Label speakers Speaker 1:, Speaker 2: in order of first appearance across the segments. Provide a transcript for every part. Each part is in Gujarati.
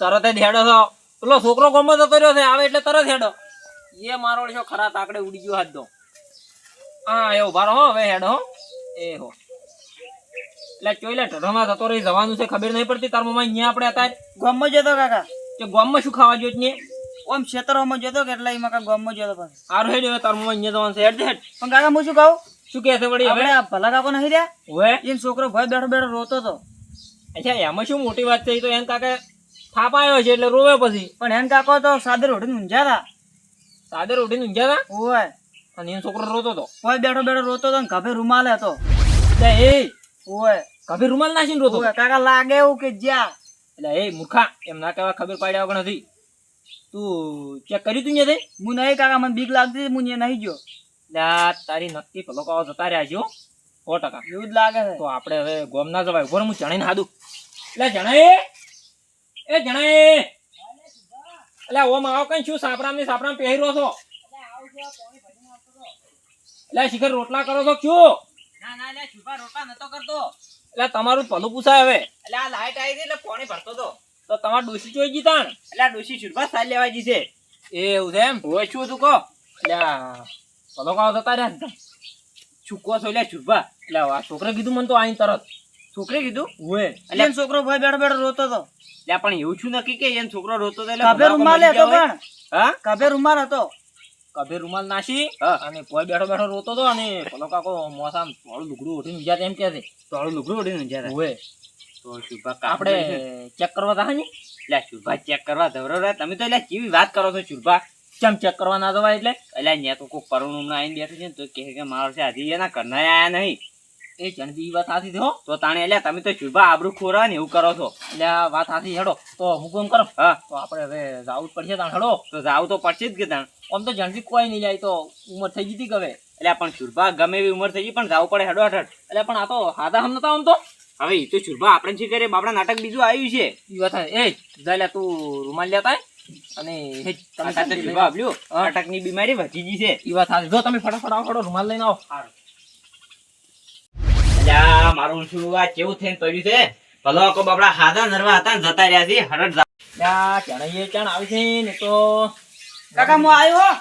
Speaker 1: તરત જ હેડો છો. પેલો છોકરો ગમો જતો રહ્યો છે આવે એટલે તરત હેડો. એ મારો છો ખરા તાકડે ઉડી ગયો હાથ દો હા એ ઊભા હો, હવે હેડો હો. એ હો. એટલે ચોઈ લે ઢઢોમાં જતો રહી જવાનું છે ખબર નહીં પડતી. તાર મમ્મા અહીંયા આપણે હતા
Speaker 2: ગામમાં જતો કાકા.
Speaker 1: કે ગામમાં શું ખાવા જોઈએ ને?
Speaker 2: ઓમ ક્ષેત્રમાં જતો કે એટલે એમાં ગામમાં જતો પાછો
Speaker 1: સારું હેડ હવે તાર મમ્મા અહીંયા જવાનું છે. હેડ હેડ.
Speaker 2: પણ કાકા હું શું કહું?
Speaker 1: શું કહે છે વળી હવે?
Speaker 2: ભલા કાકો નહીં રહ્યા?
Speaker 1: હવે?
Speaker 2: એમ છોકરો ભય બેઠો બેઠો રોતો હતો
Speaker 1: અચ્છા એમાં શું મોટી વાત છે? તો એમ કાકે થાપ છે એટલે રોવે પછી.
Speaker 2: પણ એમ કાકો તો સાદર ઉઠીને ઊંઝા
Speaker 1: હતા. સાદર ઉઠીને ઊંઝા
Speaker 2: હતા? ઓય.
Speaker 1: અને એનો છોકરો રોતો હતો.
Speaker 2: ઓય બેઠો બેઠો રોતો હતો ને ગભે રૂમાલ હતો.
Speaker 1: એટલે એ
Speaker 2: ઓય.
Speaker 1: ગભે રૂમાલ નાખીને રોતો
Speaker 2: કાકા લાગે એવું કે જ્યાં.
Speaker 1: એટલે એ મૂર્ખા એમ ના કહેવા ખબર પાડ્યા વગર નથી. તું ચેક કર્યું તું ને
Speaker 2: હું નહીં કાકા મને બીક લાગતી હતી, હું ત્યાં નહીં ગયો.
Speaker 1: તારી નક્કી પેલો કાવા જતા રહ્યા છો સો ટકા.
Speaker 2: એવું જ લાગે છે.
Speaker 1: તો આપણે હવે ગોમ ના જવાય. ઉપર હું જણાઈને હાદું. એટલે જણાય. એ જણાય. એટલે ઓમ આવો કઈ શું સાપરામ ને સાપરામ પહેર્યો છો? એટલે શિખર રોટલા કરો છો શું?
Speaker 2: ના ના એટલે છુપા રોટા નતો કરતો.
Speaker 1: એટલે તમારું ભલું પૂછાય હવે.
Speaker 2: એટલે આ લાઈટ આવી હતી એટલે પાણી ભરતો
Speaker 1: તો. તમારે ડોસી જોઈ ગઈ તાણ?
Speaker 2: એટલે ડોશી છુપા સાલ લેવા ગઈ છે.
Speaker 1: એવું છે એમ?
Speaker 2: ઓય શું તું કહો?
Speaker 1: એટલે ભલો કાવો જતા રહ્યા.
Speaker 2: છુકો છો એટલે છુપા
Speaker 1: એટલે આ છોકરે કીધું મને તો આઈ તરત.
Speaker 2: છોકરી કીધું?
Speaker 1: ઓએ
Speaker 2: એટલે એનો છોકરો ભાઈ બેઠો બેઠો રોતો હતો
Speaker 3: એટલે પણ એવું છું નક્કી કે એનો છોકરો રોતો હતો એટલે
Speaker 2: કભે રૂમાલ હતો પણ.
Speaker 3: હા?
Speaker 2: કભે રૂમાલ હતો.
Speaker 1: કભે રૂમાલ નાસી અને કોઈ બેઠો બેઠો રોતો હતો અને પેલો કાકો મોસામ થોડું લુગડું ઉઠીને ગયા એમ કે છે.
Speaker 3: થોડું લુગડું ઉડીને ઊંઝા
Speaker 1: ઓએ
Speaker 3: તો શુભા
Speaker 1: આપણે ચેક કરવા તા ને
Speaker 3: એટલે શુભા ચેક કરવા ધવરો રે. તમે તો એટલે કેવી વાત કરો છો શુભા?
Speaker 1: કેમ ચેક કરવા ના દવા એટલે?
Speaker 3: એટલે અહીંયા તો કોઈ કરુણ ના આવીને બેઠું છે ને તો કહે કે મારો છે હજી એના કરના આયા નહીં.
Speaker 1: એ જણબી વાત સાચી છે હો.
Speaker 3: તો તાણે એટલે તમે તો શુભા આબરૂ ખોરા ને એવું કરો છો.
Speaker 1: એટલે વાત સાચી હેડો. તો હું કોમ કરો?
Speaker 3: હા.
Speaker 1: તો આપણે હવે જાવું જ પડશે તાણ હેડો.
Speaker 3: તો જાવ તો પડશે જ કે તાણ.
Speaker 1: આમ તો જણબી કોઈ નહીં જાય તો ઉંમર થઈ ગઈ હતી હવે.
Speaker 3: એટલે પણ શુભા ગમે એવી ઉંમર થઈ ગઈ પણ જાવું પડે હેડો હેઠળ.
Speaker 1: એટલે પણ આ તો હાથા હમ નતા આમ તો.
Speaker 3: હવે એ તો શુભા આપણે શું કરીએ બાપડા નાટક બીજું આવ્યું છે.
Speaker 1: એ વાત એ લે તું રૂમાલ લેતા. અને હે તમે
Speaker 3: સાથે તો આપ્યું નાટકની બીમારી વધી ગઈ છે.
Speaker 1: એ વાત સાચી. જો તમે ફટાફટ આવો ફટો રૂમાલ લઈને આવો.
Speaker 3: અલ્યા મારું શું આ કેવું થઈને પડ્યું છે? ભલો કો બાપડા હાથા નરવા હતા ને જતા રહ્યા છે હરટ જા-
Speaker 1: ત્યાં ચણાઈએ આવી છે ને તો
Speaker 2: કાકા હું આવ્યો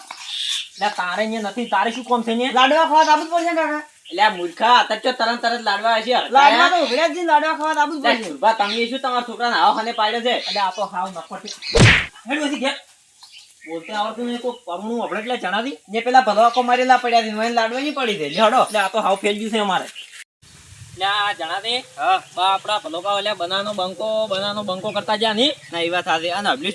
Speaker 1: એટલે તારે અહીંયા નથી તારે શું કોમ છે ને
Speaker 2: લાડવા ખાવા આપવું જ પડશે કાકા.
Speaker 3: એટલે મૂર્ખા અત્યારે તો તરત તરત લાડવા હશે
Speaker 2: લાડવા તો ઉભર્યા જ લાડવા ખાવા આપવું પડશે.
Speaker 3: શુભા તમે શું તમારા છોકરાને આવો ખાને પાડ્યો છે?
Speaker 1: એટલે આ હાવ નફટ હેડ વધી બોલતે આવડતું નહીં કોઈ આપણે એટલે જણાવી.
Speaker 3: જે પેલા ભલવાકો મારેલા પડ્યા છે લાડવા નહીં પડી છે લ્યો હડો.
Speaker 1: એટલે આ તો હાવ ફેલ ગયું છે અમારે. એટલે આ જણા દે.
Speaker 3: હા.
Speaker 1: બા આપડા ભલોકા એટલે બનાનો બંકો બનાનો બંકો કરતા જ્યાં નહીં
Speaker 3: ના એ વાત સાચી. અને અબલી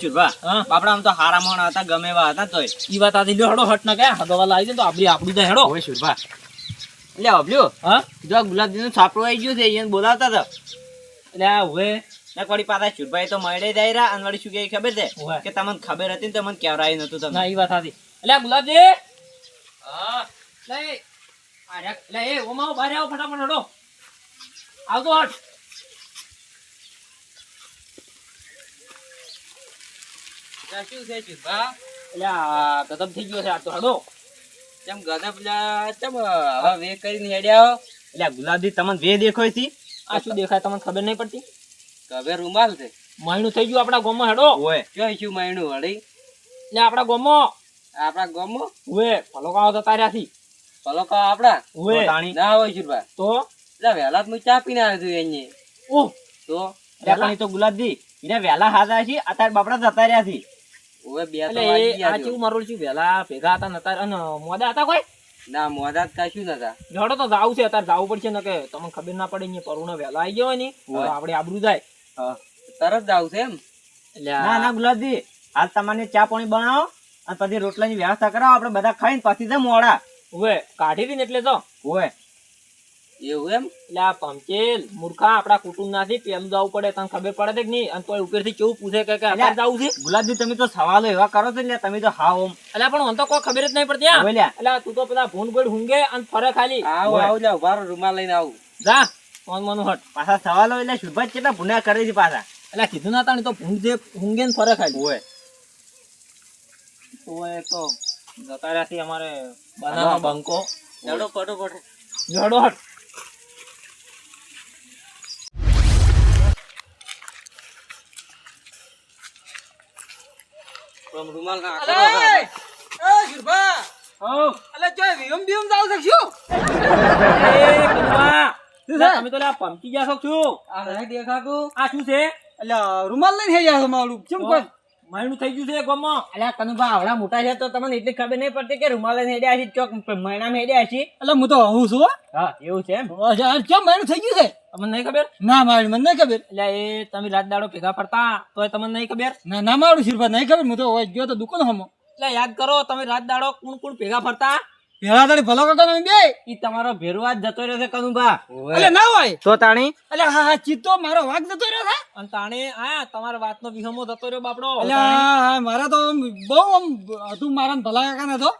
Speaker 3: બાપડા આમ તો હારા મોણ હતા ગમે એવા હતા તોય.
Speaker 1: ઈ વાત આથી લ્યો હેડો હટ ના ગયા હદવાલા આવી જાય તો આપડી આપડી તો હેડો.
Speaker 3: હવે શુભા એટલે અબલ્યો
Speaker 1: હા?
Speaker 3: જો ગુલાબજી નું છાપડું આવી ગયું છે એને બોલાવતા હતા.
Speaker 1: એટલે આ હવે
Speaker 3: ને વળી પાછા શુરભાઈ તો મળે જાય રહ્યા અને શું કે ખબર છે? કે તમને ખબર હતી ને તમને કેવરાય નતું તમને.
Speaker 1: ના ઈ વાત હતી એટલે ગુલાબજી. હા. લે આ લે એ ઓમાઓ બહાર આવો ફટાફટ હેડો. આવતો હટ
Speaker 3: શું છે શુભા
Speaker 1: એટલે આ થઈ ગયો છે આ તો હેડો
Speaker 3: ચમ ગધા પેલા હવે વે કરીને હેડ્યા એટલે આ તમને વે દેખાય છે?
Speaker 1: આ શું દેખાય તમને ખબર નહીં પડતી?
Speaker 3: રૂમાલ છે.
Speaker 1: મહિનું થઈ ગયું આપડા ગામમાં હેડો.
Speaker 3: ક્યાં શું માયણું વળી?
Speaker 1: એટલે આપડા ગામમાં.
Speaker 3: આપણા ગામમાં?
Speaker 1: ઉવે ફલો કાવો તો તાર્યા થી
Speaker 3: ભલો કા આપડા
Speaker 1: ઓવે.
Speaker 3: તો તાણી ના હોય શુભા
Speaker 1: તો?
Speaker 3: એટલે વહેલા હું ચા પીને આવ્યો છું અહીંયા
Speaker 1: ઓહ
Speaker 3: તો પણ એ તો ગુલાબજી એને વહેલા હાથા છે અત્યારે બાપડા જતા રહ્યા છે. ઓવે બે તો
Speaker 1: એટલે એ
Speaker 3: ગયા
Speaker 1: આ કેવું મારું છું વેલા ભેગા હતા નતા અને મોડા હતા કોઈ?
Speaker 3: ના મોઢા કશું નતા.
Speaker 1: હેડો તો જાવું છે અત્યારે જાવું પડશે ને કે તમને ખબર ના પડે અહીંયા પરુણે વહેલા આવી ગયો ને. આપણે આબરૂ જાય.
Speaker 3: તરત જાવ છે એમ?
Speaker 1: એટલે
Speaker 3: ના ના ગુલાબજી હાલ તમને ચા પાણી બનાવો અને પછી રોટલાની વ્યવસ્થા કરાવો આપણે બધા ખાઈને પછી જ મોડા.
Speaker 1: ઓવે કાઢી હતી ને એટલે તો.
Speaker 3: હોય એવું એમ?
Speaker 1: એટલે આ પંચેલ મૂર્ખા આપડા કુટુંબ નાથી પેલું જવું પડે તને ખબર પડે છે કે નહીં? અને તોય ઉપરથી કેવું પૂછે કે અત્યારે જાવું છે?
Speaker 3: ગુલાબજી તમે તો સવાલો એવા કરો છો ને તમે તો હા ઓમ
Speaker 1: એટલે પણ મને તો કોઈ ખબર જ નહીં પડતી હા. એટલે તું તો પેલા ભૂંડ ગોળ હુંગે અને ફરે ખાલી.
Speaker 3: આવો આવો જાવ બારો રૂમાલ લઈને આવું.
Speaker 1: જા મન મનુ હટ.
Speaker 3: પાછા સવાલો એટલે શુભાજ કેટલા ભૂના કરે છે પાછા.
Speaker 1: એટલે કીધું ના તાણી તો ભૂંડ જે હુંગે ને ફરે ખાલી.
Speaker 3: હોય
Speaker 1: તો તો જતા રહ્યા અમારે બનાવો બંકો.
Speaker 3: ચડો ફટોફટ
Speaker 1: જડો હટ.
Speaker 4: રૂમાલ ના
Speaker 1: અલે!
Speaker 4: એ શિરભા!
Speaker 1: હો
Speaker 4: અલે જોય વિયમ બિયમ જાવ શકશું
Speaker 1: એ, કનુભા.
Speaker 4: શું
Speaker 1: લે,
Speaker 4: છે?
Speaker 1: તમે તો લે આ પમકી ગયા છો
Speaker 4: આ નહીં દેખાતું.
Speaker 1: આ શું છે?
Speaker 4: એટલે રૂમાલ લઈને હે જાય મારું. કેમ કોઈ
Speaker 1: માયણું થઈ ગયું છે ગામમાં?
Speaker 3: અલ્યા કનુભા આવડા મોટા છે તો તમને એટલી ખબર નહીં પડતી કે રૂમાલ હેડ્યા છે ચોક મહિના હેડ્યા છે.
Speaker 4: એટલે હું તો હું છું હા.
Speaker 3: એવું છે
Speaker 4: કેમ મારું થઈ ગયું છે?
Speaker 1: તમને નહીં ખબર?
Speaker 4: ના મારું મને નહીં ખબર.
Speaker 1: એટલે એ તમે રાત દાડો ભેગા ફરતા તો તમને નહીં ખબર?
Speaker 4: ના ના મારું શિરભા નહીં ખબર. હું તો ગયો તો દુકાન હમો.
Speaker 1: એટલે યાદ કરો તમે રાત દાડો કોણ કોણ ભેગા ફરતા?
Speaker 4: પેલા તારી ભલો કાકા ને બે.
Speaker 1: ઈ તમારો ભેરવા જ જતો રહ્યો છે કનુભા.
Speaker 4: એટલે ના હોય.
Speaker 3: તો તાણી?
Speaker 4: એટલે હા હા ચિત્તો મારો વાઘ જતો રહ્યો છે.
Speaker 1: અને તાણે આયા તમારા વાતનો વિહમો જતો રહ્યો બાપડો.
Speaker 4: એટલે હા, હા, મારા તો બહુ આમ હતું મારા ને ભલા કાકા તો.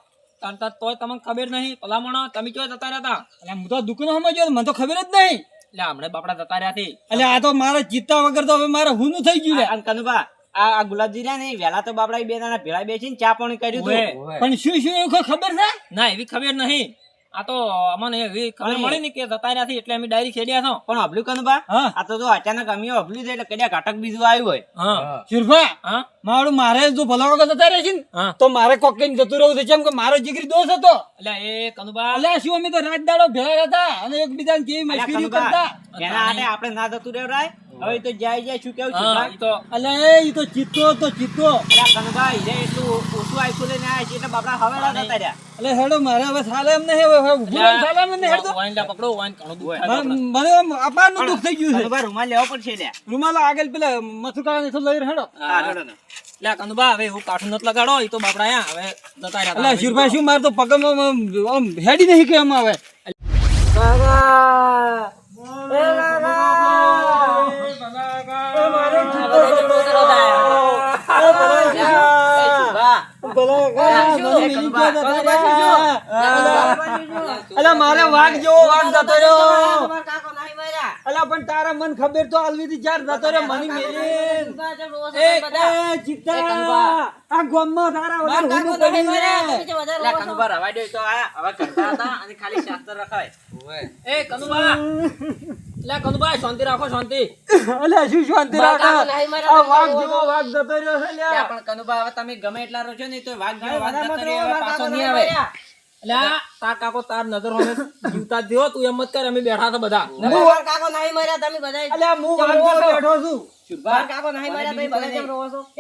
Speaker 1: તાર તોય તમને ખબર નહીં. ભલામણો તમે કયો જતા રહ્યા હતા?
Speaker 4: એટલે હું તો દુકાન હમો ગયો મને તો ખબર જ નહીં.
Speaker 1: એટલે હમણાં બાપડા જતા રહ્યા હતી
Speaker 4: એટલે આ તો મારા ચિત્તા વગર તો હવે મારે હું થઈ ગયું
Speaker 3: કનુભા આ ગુલાબજીરા ગુલાબજી રહ્યા ને વેલા તો બાપડા બે નાના ભેળા બેસીને ચા પણ કર્યું હતું.
Speaker 4: પણ શું શું એવું ખબર છે?
Speaker 1: ના એવી ખબર નહીં. આ તો અમને એવી ખબર મળી ને કે જતા નથી એટલે અમે ડાયરી ખેડ્યા છો.
Speaker 3: પણ અભલ્યું કનુભા
Speaker 4: બા?
Speaker 3: આ તો જો અચાનક અમે અભલ્યું છે એટલે કડ્યા ઘાટક બીજું આવ્યું હોય.
Speaker 1: હા.
Speaker 4: શિરભા મારું મારે જો ભલા વગર જતા રહે છે ને તો મારે કોક કઈ જતું રહ્યું છે. કેમ કે મારો જીગરી દોષ હતો.
Speaker 1: એટલે એ કનુબા.
Speaker 4: એટલે શું અમે તો રાત દાડો ભેળા હતા અને એકબીજાને કેવી
Speaker 3: કનુભા,
Speaker 4: કરતા?
Speaker 3: એના હાથે આપણે ના જતું રહેવરાય હવે તો જાય જાય શું કેવું છે
Speaker 1: તો
Speaker 4: અલ્યા એ તો ચિત્તો તો ચિત્તો
Speaker 3: અલ્યા કનુભા હીરે એટલું ઓછું આઈકુ લઈને આયા છે એટલે બાપડા હવેલા જતા રહ્યા.
Speaker 4: અલે હેડો મારે હવે સાલે એમ નહીં હવે ભૂલ સાલે એમ નહીં હેડો.
Speaker 1: વાઈન લા પકડો વાઈન કણો દુખ
Speaker 4: મને. મને આમ થઈ ગયું છે.
Speaker 3: કનુભા રૂમાલ લેવો પડશે લે
Speaker 4: રૂમાલ આગળ પેલા મથુકા ને લઈ હેડો.
Speaker 3: હા, હેડો ને.
Speaker 1: હવે હું કાઠું નથી લગાડો એ તો બાપડા આયા હવે જતા રહ્યા.
Speaker 4: અલ્યા શિરભાઈ શું માર તો પગમાં આમ હેડી નહીં કે આમ આવે? અલા મારે વાઘ જેવો વાઘ જતો રહ્યો. અલા પણ તારા મન ખબર તો આલવી હતી ચાર જતો રહ્યો. મને મેલી. એ ચિત્તા. આ ગોમમાં તારા વગર પડી
Speaker 3: રવાડ્યો તો આ હવે કરતા હતા અને ખાલી શાસ્ત્ર રખાય
Speaker 1: એ કનુભા એટલે કનુભા શાંતિ રાખો શાંતિ.
Speaker 4: અલે શું શાંતિ રાખો? આ વાઘ જેવો વાઘ જતો રહ્યો છે
Speaker 3: લે પણ કનુભા હવે તમે ગમે એટલા રોજો ને તો વાઘ જેવો વાઘ જતો રહ્યો, હવે પાછો નહીં આવે.
Speaker 1: એટલે તાર કાકો તાર નજર હોમે જીવતા દેવો તું એમ મત કર અમે બેઠા હતા બધા.
Speaker 4: અલ્યા હું વાઘ જેવો બેઠો છું.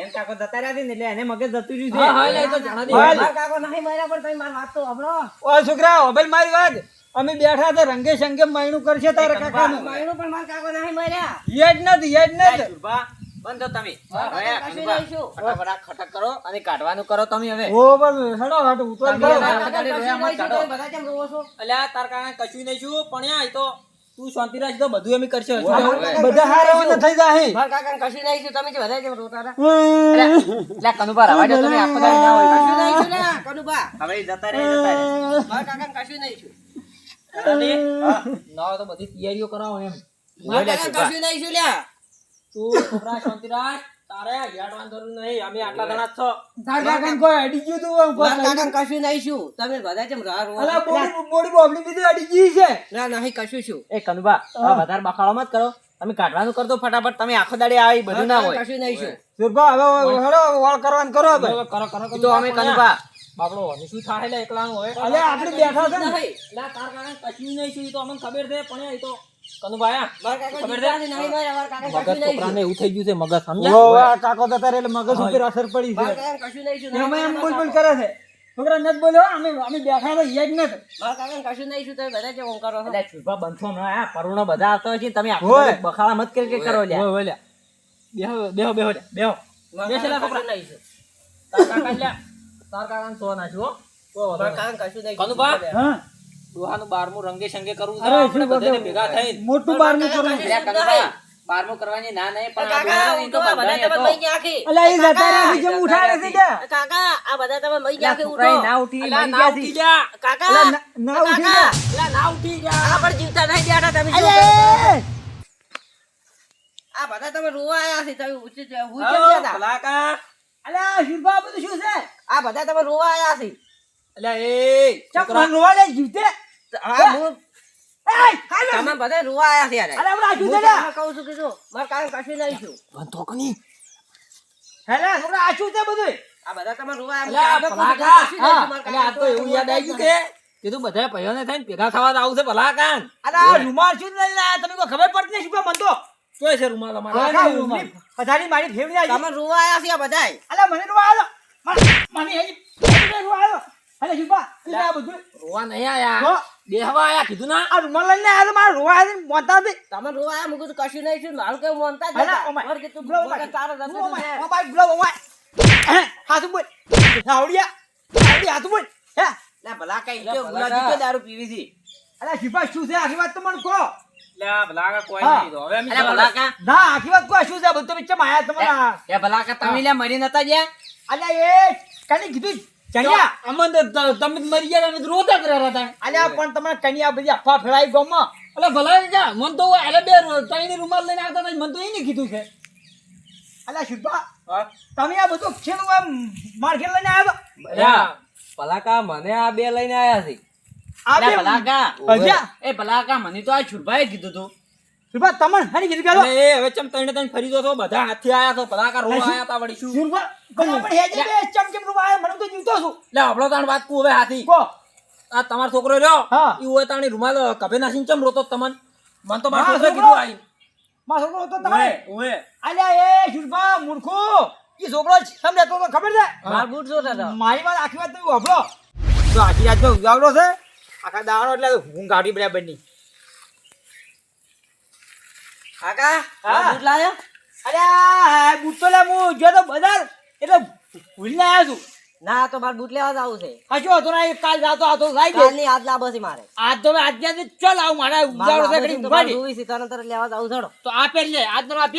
Speaker 3: એમ કાકો જતા રહ્યા છે ને એટલે એને મગજ જતું રહ્યું છે.
Speaker 1: હા હા એટલે એ તો જાણા દે.
Speaker 4: હાલ. ઓય છોકરા મારી વાત અમે બેઠા તો રંગે સંગે માયણું કરશે તારા કાકાનું. યાદ નથી યાદ નથી.
Speaker 3: શુભા, બંધ થો તમે. હવે કનુભા, ફટાફટ આ ખટક કરો અને કાઢવાનું કરો તમે હવે.
Speaker 4: ઓ બસ હેડો હાટુ ઉતર કરો.
Speaker 3: હવે આખા દાડે રોયા મત કાઢો.
Speaker 1: એટલે આ તાર કાકા કશું નહીં છું પણ આ તો તું શાંતિ રાખ તો બધું અમે કરશે.
Speaker 4: બધા હારા થઈ જાય
Speaker 3: એટલે કનુભા રવા દો તમે આખો દાડો ના હોય. હવે જતા રહે જતા રહે.
Speaker 1: ના તો બધી તૈયારીઓ કરાવો એમ.
Speaker 3: બોલ્યા શુભા.
Speaker 1: તું છોકરા શાંતિ તારે યાડવાની જરૂર નહીં અમે આટલા જણા છો.
Speaker 4: તાર કાકાને કોઈ અડી ગયું તું આમ પર અલા બોડી બોડી બોબડી બીજી અડી ગઈ છે.
Speaker 3: એ કનુભા હવે વધારે બખાડો મત કરો. તમે કાઢવાનું કરતો ફટાફટ તમે આખો દાડે આવી બધું ના હોય.
Speaker 4: સુરભા હવે હેડો વાળ કરવાનું કરો
Speaker 1: કરો કરો
Speaker 3: તો અમે કનુભા
Speaker 1: બાપડો હવે શું થાય એટલે એકલાનું હોય
Speaker 4: અલે આપણે બેઠા છે ને.
Speaker 1: લા તાર કાકા કશું નહીં છું તો અમને ખબર છે પણ એ તો કનુભાઈ ખબર છે? મગજ છોકરાને એવું થઈ ગયું છે મગજ સમજ્યા?
Speaker 4: ઓ કાકો તો તારે એટલે મગજ ઉપર અસર પડી છે. એમાં એમ બોલ બોલ કરે છે. છોકરા નથી બોલ્યો અમે અમે બેઠા હતા યાદ નથી.
Speaker 3: એટલે શુભા બંધો આ પરુણો બધા આવતા છે તમે આખો
Speaker 4: હોય.
Speaker 3: મત કરી કરી કરો લ્યા.
Speaker 1: ઓય ઓય લ્યા. બેહો બેહો બેહો બેહો. બેસેલા છોકરા તાર કાકા લ્યા તાર કાકાને સો નાખ્યું હો. કોઈ વાંધો નહીં. કનુભા
Speaker 4: હા
Speaker 1: ડોહાનું બારમું રંગે સંગે કરવું છે આપણે બધાને ભેગા થઈને
Speaker 4: મોટું બારનું કરવું
Speaker 3: બારમું કરવાની ના નહીં પણ આ ડોહાનો ઈ તો બંધાઈ હતો.
Speaker 4: અલા એ જતા રહ્યા છે જેમ ઉઠાડે છે ત્યાં
Speaker 3: એટલે છોકરાએ ના ઉઠી
Speaker 1: ના
Speaker 3: ગયા
Speaker 1: ઉઠી
Speaker 3: છે.
Speaker 1: જા.
Speaker 4: અલા ના- ના ઉઠી ગયા.
Speaker 1: અલા, ના ઉઠી જા.
Speaker 4: અલે!
Speaker 1: હઉ, ભલાકા.
Speaker 4: અલા શિલ્પા આ બધું શું છે
Speaker 1: અલા, એ
Speaker 4: ચમ
Speaker 1: છોકરા.
Speaker 4: ભગવાન એ જીવતે એય, હાલો. અલા બધું શું છે લ્યા?
Speaker 1: બંધો કની.
Speaker 4: હેલા છોકરા આ શું છે બધું
Speaker 3: આ બધા તમારે રોવા
Speaker 1: અલ્યા,
Speaker 3: આવ્યા.
Speaker 1: ભલાકા.
Speaker 3: કશું નહીં,
Speaker 1: હા,
Speaker 3: મારા
Speaker 1: અલ્યા, આ તો એવું યાદ આવી ગયું કે કીધું બધા ભાઈઓને થઈને ભેગા થવા આવું છે ભલા કાન
Speaker 2: અરે આ રૂમાલ શું લઈ લાયા? તમે કોઈ ખબર પડતી નહીં શું મન તો
Speaker 1: ચોય છે રૂમાલ અમારે
Speaker 2: રૂમાલ. પથારી મારી ફેવરી આવી.
Speaker 3: તમે રોવા આવ્યા છે આ બધાય.
Speaker 2: અલ્યા, મને રૂમાલ આવ્યો મને- મને હજી- આવ્યો. અલ્યા, શિલ્પા, તું આ બધું
Speaker 1: રોવા નહીં આયા દેહવા આયા કીધું ના
Speaker 2: આ રૂમાલ લઈને આયા તો મારે રોવા આવ્યા મોતા હતી.
Speaker 3: તમે રોવા આવ્યા, મુકું કશું નહીં છું મારું કેવું માનતા જ.
Speaker 2: ઓમાય.
Speaker 3: મારે તારા
Speaker 2: બોલો.
Speaker 3: તારે
Speaker 2: ઓમાય,
Speaker 3: છે.
Speaker 2: ઓમાય, બોલો, ઓમાય. હે, હાથું બોલ. આવડિયા, આવડિયા, હાથું બોલ. હે,
Speaker 3: લે, ભલા
Speaker 1: કઈ
Speaker 3: કેવું
Speaker 1: ભલાકા.
Speaker 3: દારૂ પીવી છે?
Speaker 2: અલ્યા, શિલ્પા, શું છે આખી વાત તો મને કહો
Speaker 1: લ્યા ભલા કાકા કોઈ
Speaker 2: હા.
Speaker 1: નહીં તો. હવે અમે
Speaker 3: અલ્યા,
Speaker 1: ચાલો.
Speaker 3: ભલાકા,
Speaker 2: ના આખી વાત કહો શું છે? બધું વચ્ચે માયા તમારા.
Speaker 3: એ ભલાકા, તમે લે મરી નતા ગયા?
Speaker 2: અલ્યા એ કની કીધું? ચણિયા.
Speaker 1: અમને તો તમે જ મરી ગયા અમે તો રોતા જ રહ્યા હતા
Speaker 2: અલ્યા પણ તમારે કન્યા બધી ફેલાઈ ગામમાં.
Speaker 1: અલે ભલા કાકા મન તો બે ત્રણ રૂમાલ લઈને આવતા મને તો એને કીધું છે.
Speaker 2: અલ્યા શુભા તમે આ બધું ખેલું માર્કેટ લઈને આવ્યા?
Speaker 1: અલ્યા,
Speaker 5: પલાકા મને આ બે લઈને આયા છે.
Speaker 2: આ
Speaker 3: લે,
Speaker 2: બે
Speaker 3: ભલાકા.
Speaker 2: અલ્યા.
Speaker 3: એ ભલાકા, મને તો આ છુરભાઈએ કીધું તું.
Speaker 2: શુભા તમને હની કીધું પેલો?
Speaker 1: એ હવે ચમ ત્રણે ત્રણ ફરી દો છો બધા હાથથી આયા તો ભલા કાકા આયા તા વળી શું?
Speaker 2: શુભા પણ પણ હેજે બે ચમચમ રૂપા આયા? મને તો જીવતો છું.
Speaker 1: લે આપણો તાણ વાત કુ હવે હાથી.
Speaker 2: કો.
Speaker 1: આ તમારો છોકરો રહ્યો
Speaker 2: હા.
Speaker 1: ઈ હોય તાણી રૂમાલ કભે નાસીને ચમ રોતો તમન? મન તો મારો છોકરો. કીધું આઈ
Speaker 2: મારો છોકરો
Speaker 1: ઓએ
Speaker 2: અલ્યા એ શુભા મૂર્ખો. ઈ છોકરો સમજે તો ખબર છે?
Speaker 3: માર બૂટ જોતા
Speaker 2: મારી વાત આખી વાત તમે વાપરો તો આખી રાત જો ઉજાગરો છે? આખા દાડો એટલે હું ગાડી બરાબરની
Speaker 3: કાકા,
Speaker 2: હા.
Speaker 3: બૂટ લાયો?
Speaker 2: અરે બૂટ તો લે હું જો તો બજાર એટલે ભૂલીને આવ્યો છું
Speaker 3: ના, તો મારે બૂટ લેવા જવું છે.
Speaker 2: હજુ હતો ના કાલ જાતો હતો લાઈ ગયો
Speaker 3: કાલની આજ છે મારે.
Speaker 2: આજ તો આજ ને ચલ આવ મારે ઉજાગરો છે
Speaker 3: લાંબો ઉભાડી તો. જોવી છે, તરત તરત લેવા જવું છોડો.
Speaker 2: તો આ પેર લે આજ નો આ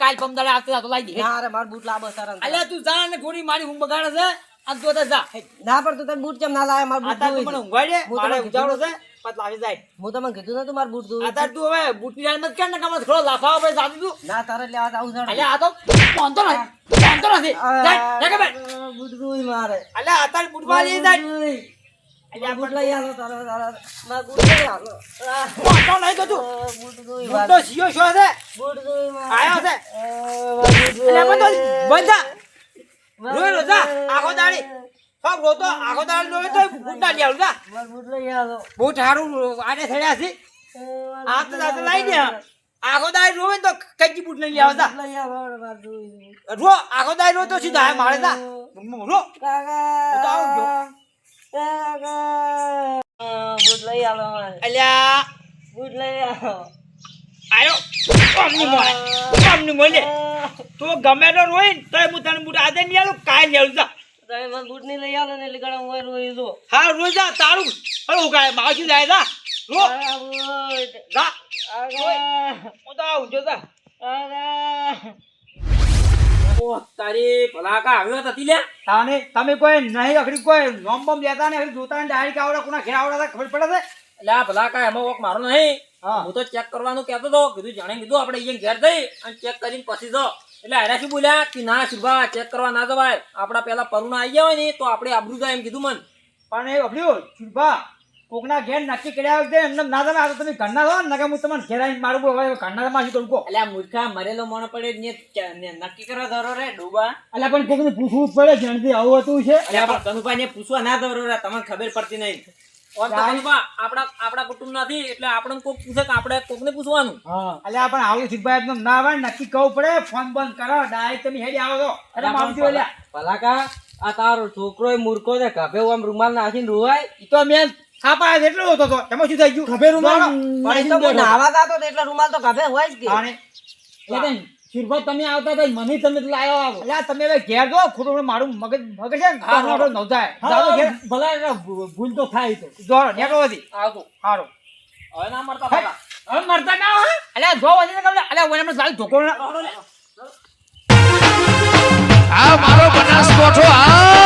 Speaker 2: કાલ પમદાડે આવતો લાઈ દે
Speaker 3: ના, અરે માર બૂટ લાવો તરત.
Speaker 2: અલ્યા તું જા ને ગોળી મારી હું બગાડે છે આજ તો જા.
Speaker 3: ના પણ તું તને બૂટ કેમ ના લાવે? માર બૂટ જોવી
Speaker 2: મને
Speaker 3: છે. હું
Speaker 2: મારે
Speaker 3: ઉજાડો
Speaker 2: છે. પત લાવી જાય.
Speaker 3: હું તમને કીધું નતું માર બૂટ જોવી છે.
Speaker 2: તું હવે બૂટની મત કર ને કમર થોડો લાફાવા પછી સાદી તું.
Speaker 3: ના તારે લેવા આવું છોડો.
Speaker 2: અલ્યા આ તો વાંધો નથી. વાંધો નથી. જાય કે ભાઈ
Speaker 3: બૂટ જોવી મારે.
Speaker 2: અલ્યા આતા બૂટ વાળી જાય.
Speaker 3: અલ્યા બૂટ લઈ આવો તારે તારે. માર બૂટ લઈ આવો આ,
Speaker 2: વાંધો નહીં તો તું.
Speaker 3: બૂટ જોવી
Speaker 2: બૂટ તો સિયો છો છે.
Speaker 3: બૂટ મારે.
Speaker 2: આયો છે.
Speaker 3: આ.
Speaker 2: અલ્યા તો બંધ થા. લો
Speaker 3: જા.
Speaker 2: આખો દાડી. હા રો તો આખો દાડી રોય તો બૂટ ના લેવું જા.
Speaker 3: માર બૂટ લઈ આવો.
Speaker 2: બૂટ હારું આને થડ્યા છે. આ તો દાદા લઈ દે આખો દાડી રોવે તો કઈ બૂટ નહીં લેવા જા.
Speaker 3: લઈ
Speaker 2: રો આખો દાડી રો તો સીધા મારે જા. રો.
Speaker 3: કાકા.
Speaker 2: તો આવજો.
Speaker 3: કાકા. બૂટ લઈ આવો
Speaker 2: અલ્યા.
Speaker 3: બૂટ લઈ આલો
Speaker 2: આયો. કોમની તો ગમે તો રોય ને તો હું તને બૂટ આજે નહીં આલું કાંઈ નહીં આલું જા
Speaker 3: તમે મને બૂટ નહીં લઈ ને એટલે હું રોઈ દો
Speaker 2: હા રોય જા તારું. હવે હું કાંઈ માવશું જાય જા. રો જા. હું. તો આવું જો જા.
Speaker 1: તારી ભલા આવ્યો તો તી લે
Speaker 2: તાને તમે કોઈ નહીં અખડી કોઈ નોમ બોમ લેતા ને જોતા ને ડાયરી આવડે કોના ઘેર આવડે ખબર પડે છે?
Speaker 1: એટલે આ ભલા કાકા એમાં વોક મારો નહીં.
Speaker 2: હા.
Speaker 1: હું તો ચેક કરવાનું કહેતો હતો કીધું જાણે કીધું આપણે અહીંયા ઘેર જઈ અને ચેક કરીને પછી જો એટલે આર્યા શું બોલ્યા કે ના શુભા ચેક કરવા ના જવાય. આપડા પેલા પરુણા આવી ગયા હોય ને તો આપણે આબરૂ જાય એમ કીધું મન.
Speaker 2: પણ એ અભડ્યું શુભા કોકના ઘેર નક્કી કર્યા વખતે એમને ના તમે આ તો તમે ઘરના છો ને હું તમને ઘેર આવીને મારું હવે ઘરના માં શું કરું
Speaker 3: એટલે આ મૂર્ખા મરેલો મોણ પડે ને નક્કી કરવા ધરો રે ડૂબા.
Speaker 2: એટલે પણ કોકને પૂછવું પડે જેણથી આવું હતું છે.
Speaker 3: એટલે પણ કનુભાઈ ને પૂછવા ના ધરો રે તમને ખબર પડતી નહીં.
Speaker 1: આપણા કુટુંબ નથી એટલે આપણને કોક પૂછે કે આપણે કોકને પૂછવાનું.
Speaker 2: પણ આવું સિદ્ધભાઈ એકદમ ના આવે ને નક્કી કહું પડે. ફોન બંધ કરો ડાયરેક્ટ તમે હેડી આવો અરે માવજી ઓલ્યા
Speaker 5: પલાકા આ તારો છોકરો એ મૂર્ખો છે આમ રૂમાલ નાખીને રોવાય?
Speaker 2: ઈ તો મેં થાપા એટલો હતો તો. એમાં શું થઈ ગયું?
Speaker 3: પણ તો નાવા તો એટલે રૂમાલ તો કાભે હોય જ કે.
Speaker 1: શુભા તમે આવતા હતા મને તમે લાયો આવો.
Speaker 2: એટલે તમે હવે ઘેર જો ખોટું મારું મગજ મગજ છે ને
Speaker 1: હા,
Speaker 2: તો ન થાય જાઓ ઘેર.
Speaker 1: ભલા ભૂલ તો થાય તો.
Speaker 2: જોરો નેકળો હતી
Speaker 1: આવતો
Speaker 2: સારું
Speaker 1: હવે ના મળતા ભલા. હવે મરતા ના હોય?
Speaker 2: અલ્યા જો વધી અલ્યા ઓને મને સાલી ધોકો ના
Speaker 6: આ મારો બનાસકોઠો આ